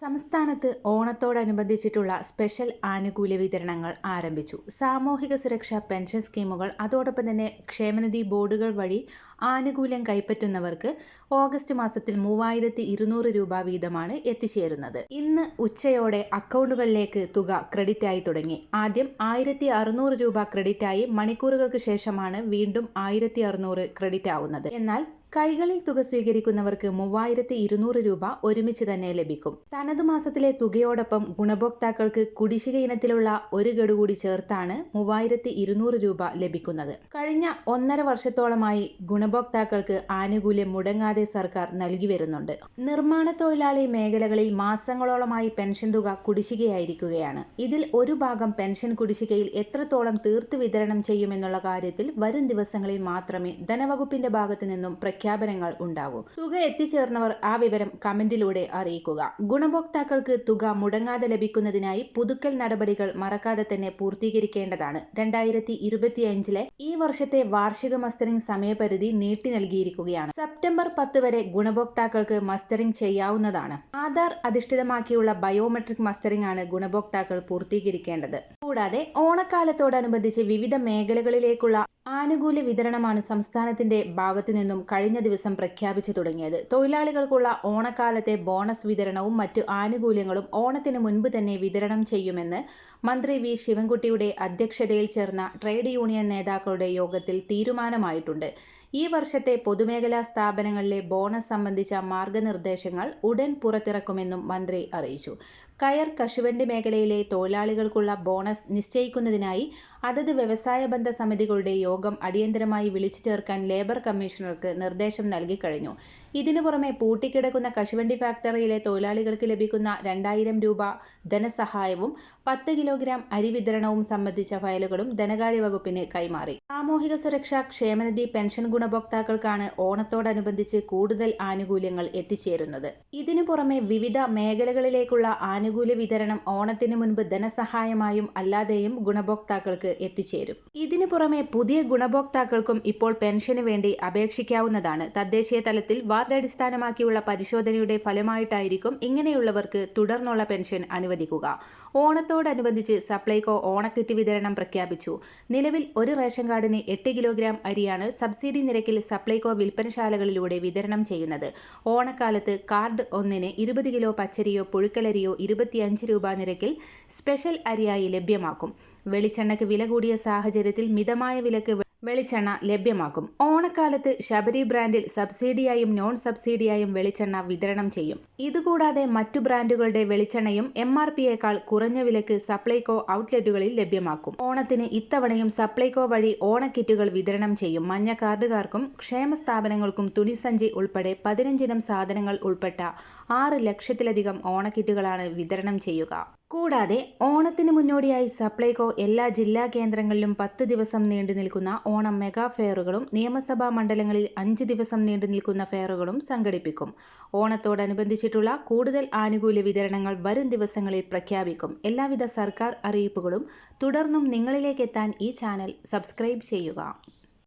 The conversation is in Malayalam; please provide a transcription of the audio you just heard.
സംസ്ഥാനത്ത് ഓണത്തോടനുബന്ധിച്ചിട്ടുള്ള സ്പെഷ്യൽ ആനുകൂല്യ വിതരണങ്ങൾ ആരംഭിച്ചു. സാമൂഹിക സുരക്ഷാ പെൻഷൻ സ്കീമുകൾ അതോടൊപ്പം തന്നെ ക്ഷേമനിധി ബോർഡുകൾ വഴി ആനുകൂല്യം കൈപ്പറ്റുന്നവർക്ക് ഓഗസ്റ്റ് മാസത്തിൽ മൂവായിരത്തി ഇരുന്നൂറ് രൂപ വീതമാണ് എത്തിച്ചേരുന്നത്. ഇന്ന് ഉച്ചയോടെ അക്കൗണ്ടുകളിലേക്ക് തുക ക്രെഡിറ്റ് ആയി തുടങ്ങി. ആദ്യം ആയിരത്തി അറുന്നൂറ് രൂപ ക്രെഡിറ്റ് ആയി മണിക്കൂറുകൾക്ക് ശേഷമാണ് വീണ്ടും ആയിരത്തി അറുന്നൂറ് ക്രെഡിറ്റ് ആവുന്നത് എന്നാൽ കൈകളിൽ തുക സ്വീകരിക്കുന്നവർക്ക് മൂവായിരത്തി ഇരുന്നൂറ് രൂപ ഒരുമിച്ച് തന്നെ ലഭിക്കും. തനതു മാസത്തിലെ തുകയോടൊപ്പം ഗുണഭോക്താക്കൾക്ക് കുടിശ്ശിക ഇനത്തിലുള്ള ഒരു ഗഡു കൂടി ചേർത്താണ് മൂവായിരത്തി ഇരുന്നൂറ് രൂപ ലഭിക്കുന്നത്. കഴിഞ്ഞ ഒന്നര വർഷത്തോളമായി ഗുണഭോക്താക്കൾക്ക് ആനുകൂല്യം മുടങ്ങാതെ സർക്കാർ നൽകി വരുന്നുണ്ട്. നിർമ്മാണ തൊഴിലാളി മേഖലകളിൽ മാസങ്ങളോളമായി പെൻഷൻ തുക കുടിശ്ശികയായിരിക്കുകയാണ്. ഇതിൽ ഒരു ഭാഗം പെൻഷൻ കുടിശ്ശികയിൽ എത്രത്തോളം തീർത്ത് വിതരണം ചെയ്യുമെന്നുള്ള കാര്യത്തിൽ വരും ദിവസങ്ങളിൽ മാത്രമേ ധനവകുപ്പിന്റെ ഭാഗത്തു നിന്നും പ്രഖ്യാപനങ്ങൾ ഉണ്ടാകും. തുക എത്തിച്ചേർന്നവർ ആ വിവരം കമന്റിലൂടെ അറിയിക്കുക. ഗുണഭോക്താക്കൾക്ക് തുക മുടങ്ങാതെ ലഭിക്കുന്നതിനായി പുതുക്കൽ നടപടികൾ മറക്കാതെ തന്നെ പൂർത്തീകരിക്കേണ്ടതാണ്. രണ്ടായിരത്തി ഇരുപത്തിയഞ്ചിലെ ഈ വർഷത്തെ വാർഷിക മസ്റ്ററിംഗ് സമയപരിധി നീട്ടി നൽകിയിരിക്കുകയാണ്. സെപ്റ്റംബർ പത്ത് വരെ ഗുണഭോക്താക്കൾക്ക് മസ്റ്ററിംഗ് ചെയ്യാവുന്നതാണ്. ആധാർ അധിഷ്ഠിതമാക്കിയുള്ള ബയോമെട്രിക് മസ്റ്ററിംഗ് ആണ് ഗുണഭോക്താക്കൾ പൂർത്തീകരിക്കേണ്ടത്. കൂടാതെ ഓണക്കാലത്തോടനുബന്ധിച്ച് വിവിധ മേഖലകളിലേക്കുള്ള ആനുകൂല്യ വിതരണമാണ് സംസ്ഥാനത്തിന്റെ ഭാഗത്തു നിന്നും കഴിഞ്ഞ ദിവസം പ്രഖ്യാപിച്ചു തുടങ്ങിയത്. തൊഴിലാളികൾക്കുള്ള ഓണക്കാലത്തെ ബോണസ് വിതരണവും മറ്റു ആനുകൂല്യങ്ങളും ഓണത്തിന് മുൻപ് തന്നെ വിതരണം ചെയ്യുമെന്ന് മന്ത്രി വി. ശിവൻകുട്ടിയുടെ അധ്യക്ഷതയിൽ ചേർന്ന ട്രേഡ് യൂണിയൻ നേതാക്കളുടെ യോഗത്തിൽ തീരുമാനമായിട്ടുണ്ട്. ഈ വർഷത്തെ പൊതുമേഖലാ സ്ഥാപനങ്ങളിലെ ബോണസ് സംബന്ധിച്ച മാർഗനിർദ്ദേശങ്ങൾ ഉടൻ പുറത്തിറക്കുമെന്നും മന്ത്രി അറിയിച്ചു. കയർ കശുവണ്ടി മേഖലയിലെ തൊഴിലാളികൾക്കുള്ള ബോണസ് നിശ്ചയിക്കുന്നതിനായി അതത് വ്യവസായ ബന്ധ സമിതികളുടെ യോഗം അടിയന്തരമായി വിളിച്ചു ചേർക്കാൻ ലേബർ കമ്മീഷണർക്ക് നിർദ്ദേശം നൽകിക്കഴിഞ്ഞു ഇതിനു പുറമെ പൂട്ടിക്കിടക്കുന്ന കശുവണ്ടി ഫാക്ടറിയിലെ തൊഴിലാളികൾക്ക് ലഭിക്കുന്ന രണ്ടായിരം രൂപ ധനസഹായവും പത്ത് കിലോഗ്രാം അരി വിതരണവും സംബന്ധിച്ച ഫയലുകളും ധനകാര്യ വകുപ്പിന് കൈമാറി. സാമൂഹിക സുരക്ഷാ ക്ഷേമനിധി പെൻഷൻ ഗുണഭോക്താക്കൾക്കാണ് ഓണത്തോടനുബന്ധിച്ച് കൂടുതൽ ആനുകൂല്യങ്ങൾ എത്തിച്ചേരുന്നത്. ഇതിനു പുറമെ വിവിധ മേഖലകളിലേക്കുള്ള ആനുകൂല്യ വിതരണം ഓണത്തിന് മുൻപ് ധനസഹായമായും അല്ലാതെയും ഗുണഭോക്താക്കൾക്ക് എത്തിച്ചേരും. ഇതിനു പുറമെ പുതിയ ഗുണഭോക്താക്കൾക്കും ഇപ്പോൾ പെൻഷന് വേണ്ടി അപേക്ഷിക്കാവുന്നതാണ്. തദ്ദേശീയ തലത്തിൽ വാർഡ് അടിസ്ഥാനമാക്കിയുള്ള പരിശോധനയുടെ ഫലമായിട്ടായിരിക്കും ഇങ്ങനെയുള്ളവർക്ക് തുടർന്നുള്ള പെൻഷൻ അനുവദിക്കുക. ഓണത്തോടനുബന്ധിച്ച് സപ്ലൈകോ ഓണക്കിറ്റ് വിതരണം പ്രഖ്യാപിച്ചു. നിലവിൽ ഒരു റേഷൻ കാർഡിന് എട്ട് കിലോഗ്രാം അരിയാണ് സബ്സിഡി നിരക്കിൽ സപ്ലൈകോ വിൽപ്പനശാലകളിലൂടെ വിതരണം ചെയ്യുന്നത്. ഓണക്കാലത്ത് കാർഡ് ഒന്നിന് ഇരുപത് കിലോ പച്ചരിയോ പുഴുക്കലരിയോ ഇരുപത്തിയഞ്ച് രൂപ നിരക്കിൽ സ്പെഷ്യൽ അരിയായി ലഭ്യമാക്കും. വെളിച്ചെണ്ണയ്ക്ക് വില കൂടിയ സാഹചര്യത്തിൽ മിതമായ വിലക്ക് വെളിച്ചെണ്ണ ലഭ്യമാക്കും. ഓണക്കാലത്ത് ശബരി ബ്രാൻഡിൽ സബ്സിഡിയായും നോൺ സബ്സിഡിയായും വെളിച്ചെണ്ണ വിതരണം ചെയ്യും. ഇതുകൂടാതെ മറ്റു ബ്രാൻഡുകളുടെ വെളിച്ചെണ്ണയും എം ആർ പിയേക്കാൾ കുറഞ്ഞ വിലക്ക് സപ്ലൈകോ ഔട്ട്ലെറ്റുകളിൽ ലഭ്യമാക്കും. ഓണത്തിന് ഇത്തവണയും സപ്ലൈകോ വഴി ഓണക്കിറ്റുകൾ വിതരണം ചെയ്യും. മഞ്ഞ കാർഡുകാർക്കും ക്ഷേമ സ്ഥാപനങ്ങൾക്കും തുണിസഞ്ചി ഉൾപ്പെടെ പതിനഞ്ചിനം സാധനങ്ങൾ ഉൾപ്പെട്ട ആറ് ലക്ഷത്തിലധികം ഓണക്കിറ്റുകളാണ് വിതരണം ചെയ്യുക. കൂടാതെ ഓണത്തിന് മുന്നോടിയായി സപ്ലൈകോ എല്ലാ ജില്ലാ കേന്ദ്രങ്ങളിലും പത്ത് ദിവസം നീണ്ടു നിൽക്കുന്ന ഓണം മെഗാ ഫെയറുകളും നിയമസഭാ മണ്ഡലങ്ങളിൽ അഞ്ച് ദിവസം നീണ്ടു നിൽക്കുന്ന ഫെയറുകളും സംഘടിപ്പിക്കും. ഓണത്തോടനുബന്ധിച്ചിട്ടുള്ള കൂടുതൽ ആനുകൂല്യ വിതരണങ്ങൾ വരും ദിവസങ്ങളിൽ പ്രഖ്യാപിക്കും. എല്ലാവിധ സർക്കാർ അറിയിപ്പുകളും തുടർന്നും നിങ്ങളിലേക്ക് എത്താൻ ഈ ചാനൽ സബ്സ്ക്രൈബ് ചെയ്യുക.